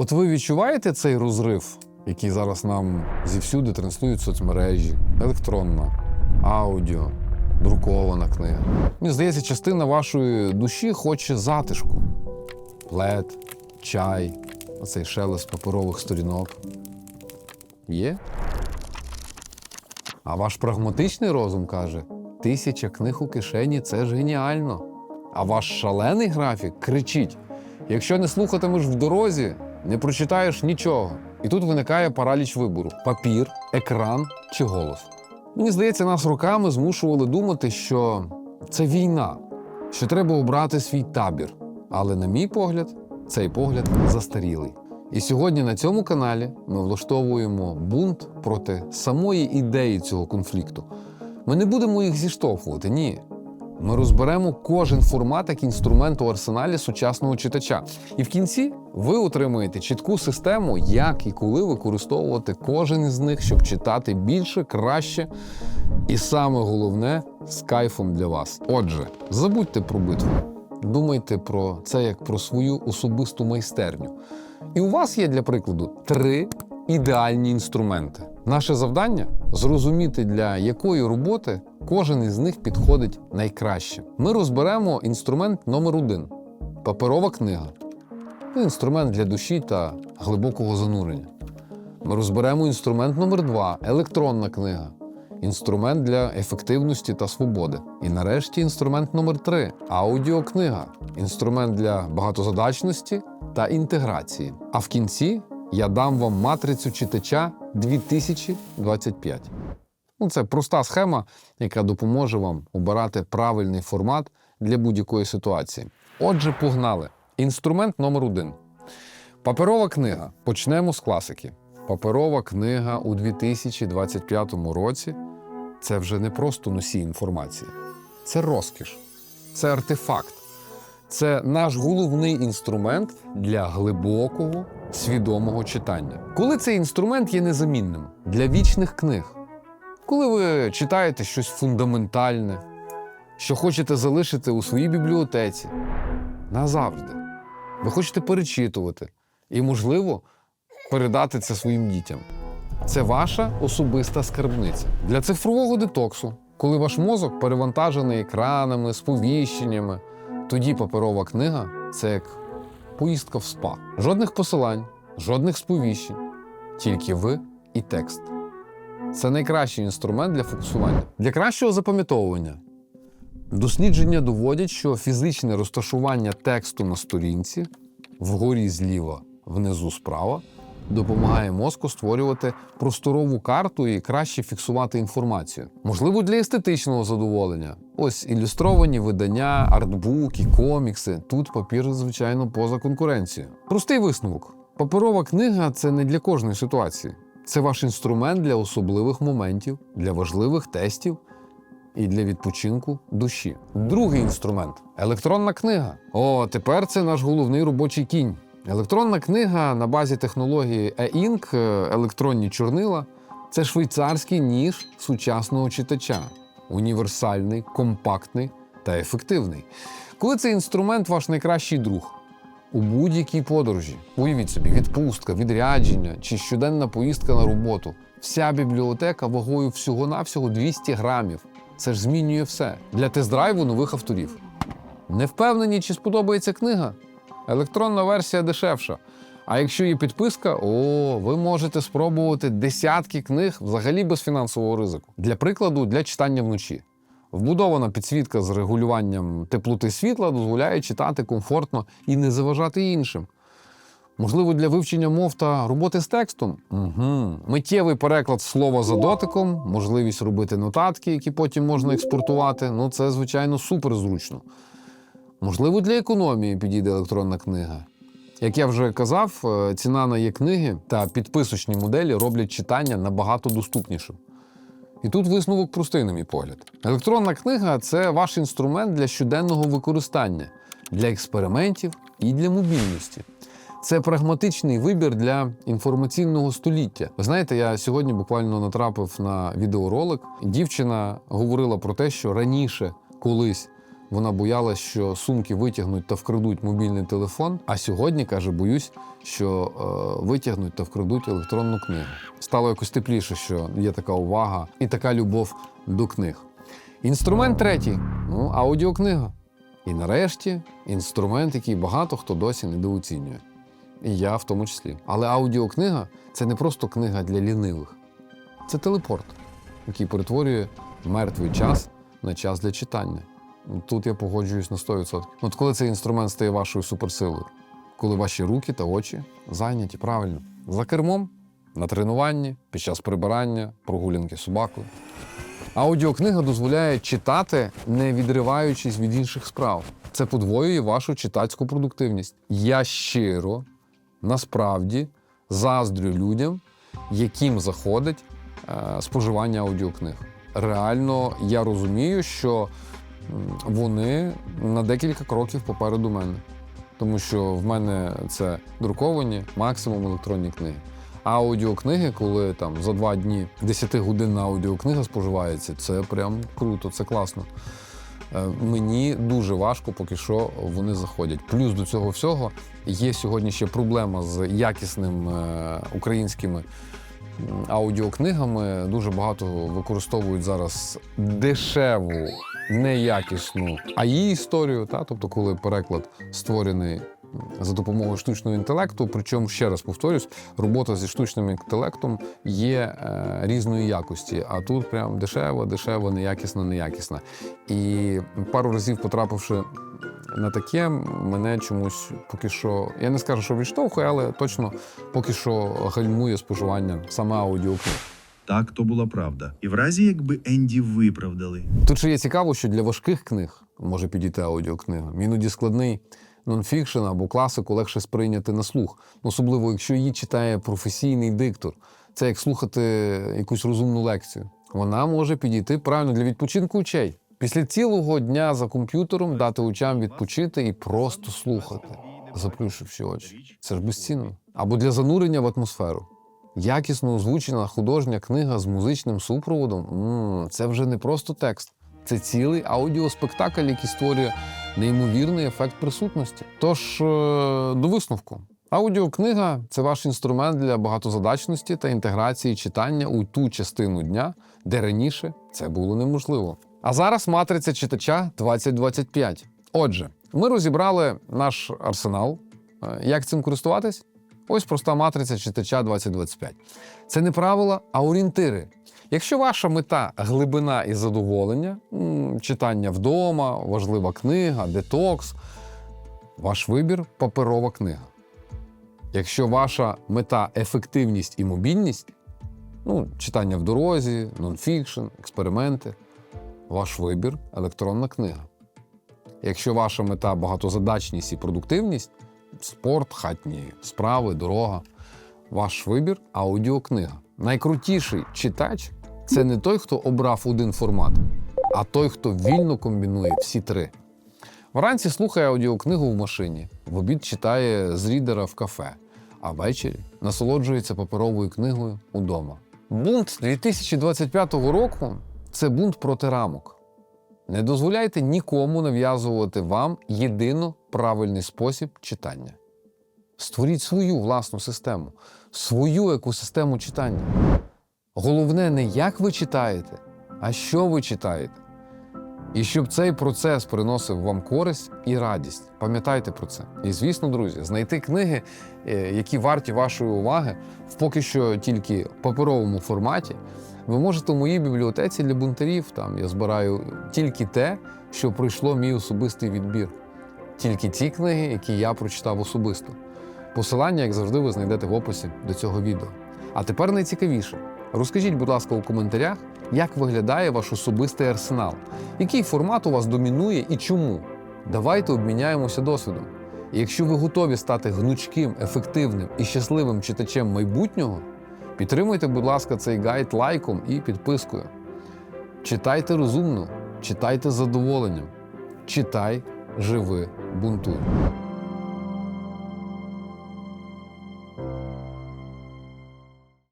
От ви відчуваєте цей розрив, який зараз нам зівсюди транслюють соцмережі, електронна, аудіо, друкована книга. Мені здається, частина вашої душі хоче затишку. Плед, чай, оцей шелест паперових сторінок. Є? А ваш прагматичний розум каже: тисяча книг у кишені це ж геніально. А ваш шалений графік кричить: якщо не слухатимеш в дорозі, не прочитаєш нічого. І тут виникає параліч вибору: папір, екран чи голос. Мені здається, нас роками змушували думати, що це війна, що треба обрати свій табір. Але, на мій погляд, цей погляд застарілий. І сьогодні на цьому каналі ми влаштовуємо бунт проти самої ідеї цього конфлікту. Ми не будемо їх зіштовхувати, ні. Ми розберемо кожен формат як інструмент у арсеналі сучасного читача. І в кінці ви отримаєте чітку систему, як і коли використовувати кожен із них, щоб читати більше, краще і саме головне з кайфом для вас. Отже, забудьте про битву. Думайте про це як про свою особисту майстерню. І у вас є для прикладу три ідеальні інструменти. Наше завдання зрозуміти, для якої роботи кожен із них підходить найкраще. Ми розберемо інструмент номер один паперова книга. Інструмент для душі та глибокого занурення. Ми розберемо інструмент номер два електронна книга. Інструмент для ефективності та свободи. І нарешті інструмент номер три аудіокнига. Інструмент для багатозадачності та інтеграції. А в кінці я дам вам матрицю читача 2025. Ну, це проста схема, яка допоможе вам обирати правильний формат для будь-якої ситуації. Отже, погнали. Інструмент номер один. Паперова книга. Почнемо з класики. Паперова книга у 2025 році це вже не просто носій інформації, це розкіш, це артефакт. Це наш головний інструмент для глибокого, свідомого читання. Коли цей інструмент є незамінним для вічних книг, коли ви читаєте щось фундаментальне, що хочете залишити у своїй бібліотеці назавжди, ви хочете перечитувати і, можливо, передати це своїм дітям. Це ваша особиста скарбниця для цифрового детоксу, коли ваш мозок перевантажений екранами, сповіщеннями. Тоді паперова книга це як поїздка в спа. Жодних посилань, жодних сповіщень, тільки ви і текст. Це найкращий інструмент для фокусування. Для кращого запам'ятовування. Дослідження доводять, що фізичне розташування тексту на сторінці вгорі зліва, внизу справа допомагає мозку створювати просторову карту і краще фіксувати інформацію. Можливо, для естетичного задоволення. Ось ілюстровані видання, артбуки, комікси. Тут папір, звичайно, поза конкуренцією. Простий висновок: паперова книга це не для кожної ситуації. Це ваш інструмент для особливих моментів, для важливих тестів і для відпочинку душі. Другий інструмент електронна книга. О, тепер це наш головний робочий кінь. Електронна книга на базі технології e-ink, е, електронні чорнила це швейцарський ніж сучасного читача. Універсальний, компактний та ефективний. Коли цей інструмент ваш найкращий друг у будь-якій подорожі, уявіть собі, відпустка, відрядження чи щоденна поїздка на роботу. Вся бібліотека вагою всього-навсього 200 грамів. Це ж змінює все для тест-драйву нових авторів. Не впевнені, чи сподобається книга? Електронна версія дешевша. А якщо є підписка, о, ви можете спробувати десятки книг взагалі без фінансового ризику. Для прикладу, для читання вночі. Вбудована підсвітка з регулюванням теплоти світла дозволяє читати комфортно і не заважати іншим. Можливо, для вивчення мов та роботи з текстом. Угу. Миттєвий переклад слова за дотиком, можливість робити нотатки, які потім можна експортувати. Ну, це, звичайно, супер зручно. Можливо, для економії підійде електронна книга. Як я вже казав, е, ціна на є-книги та підписочні моделі роблять читання набагато доступнішим. І тут висновок простий, на мій погляд. Електронна книга це ваш інструмент для щоденного використання, для експериментів і для мобільності. Це прагматичний вибір для інформаційного століття. Ви знаєте, я сьогодні буквально натрапив на відеоролик. Дівчина говорила про те, що раніше колись Вона боялась, що сумки витягнуть та вкрадуть мобільний телефон. А сьогодні каже, боюсь, що е, витягнуть та вкрадуть електронну книгу. Стало якось тепліше, що є така увага і така любов до книг. Інструмент третій ну, аудіокнига. І нарешті інструмент, який багато хто досі недооцінює. І я в тому числі. Але аудіокнига це не просто книга для лінивих, це телепорт, який перетворює мертвий час на час для читання. Тут я погоджуюсь на 100%. От коли цей інструмент стає вашою суперсилою, коли ваші руки та очі зайняті правильно за кермом, на тренуванні, під час прибирання, прогулянки собакою. Аудіокнига дозволяє читати, не відриваючись від інших справ. Це подвоює вашу читацьку продуктивність. Я щиро, насправді, заздрю людям, яким заходить е, споживання аудіокниг. Реально, я розумію, що вони на декілька кроків попереду мене. Тому що в мене це друковані, максимум електронні книги. А аудіокниги, коли там за два дні 10-годинна аудіокнига споживається, це прям круто, це класно. Е, Мені дуже важко, поки що вони заходять. Плюс до цього всього є сьогодні ще проблема з якісним е, українськими аудіокнигами. Дуже багато використовують зараз дешеву, неякісну АІ історію, та? тобто, коли переклад створений за допомогою штучного інтелекту. Причому, ще раз повторюсь, робота зі штучним інтелектом є е, різної якості, а тут прям дешева, дешева, неякісна, неякісна. І пару разів потрапивши на таке, мене чомусь поки що, я не скажу, що відштовхує, але точно поки що гальмує споживання саме аудіокниг. Так, то була правда. І в разі, якби Енді виправдали, Тут ще є цікаво, що для важких книг може підійти аудіокнига. Іноді складний нонфікшн або класику легше сприйняти на слух, особливо якщо її читає професійний диктор. Це як слухати якусь розумну лекцію. Вона може підійти правильно для відпочинку очей. Після цілого дня за комп'ютером дати очам відпочити і просто слухати, заплющивши очі. Це ж безцінно. Або для занурення в атмосферу. Якісно озвучена художня книга з музичним супроводом це вже не просто текст, це цілий аудіоспектакль, який створює неймовірний ефект присутності. Тож е, до висновку. Аудіокнига це ваш інструмент для багатозадачності та інтеграції читання у ту частину дня, де раніше це було неможливо. А зараз матриця читача 2025. Отже, ми розібрали наш арсенал. Е, Як цим користуватись? Ось проста матриця читача 2025. Це не правила, а орієнтири. Якщо ваша мета глибина і задоволення, читання вдома, важлива книга, детокс, ваш вибір паперова книга. Якщо ваша мета ефективність і мобільність, ну, читання в дорозі, нонфікшн, експерименти, ваш вибір електронна книга. Якщо ваша мета багатозадачність і продуктивність, спорт, хатні справи, дорога, ваш вибір аудіокнига. Найкрутіший читач це не той, хто обрав один формат, а той, хто вільно комбінує всі три. Вранці слухає аудіокнигу в машині, в обід читає з рідера в кафе, а ввечері насолоджується паперовою книгою удома. Бунт 2025 року це бунт проти рамок. Не дозволяйте нікому нав'язувати вам єдино правильний спосіб читання. Створіть свою власну систему, свою екосистему читання. Головне не як ви читаєте, а що ви читаєте. І щоб цей процес приносив вам користь і радість. Пам'ятайте про це. І звісно, друзі, знайти книги, е, які варті вашої уваги в поки що тільки паперовому форматі. Ви можете в моїй бібліотеці для бунтарів. Там я збираю тільки те, що пройшло мій особистий відбір. Тільки ті книги, які я прочитав особисто. Посилання, як завжди, ви знайдете в описі до цього відео. А тепер найцікавіше. Розкажіть, будь ласка, у коментарях, як виглядає ваш особистий арсенал, який формат у вас домінує і чому. Давайте обміняємося досвідом. І якщо ви готові стати гнучким, ефективним і щасливим читачем майбутнього, підтримуйте, будь ласка, цей гайд лайком і підпискою. Читайте розумно, читайте з задоволенням. Читай, живи, бунтуй.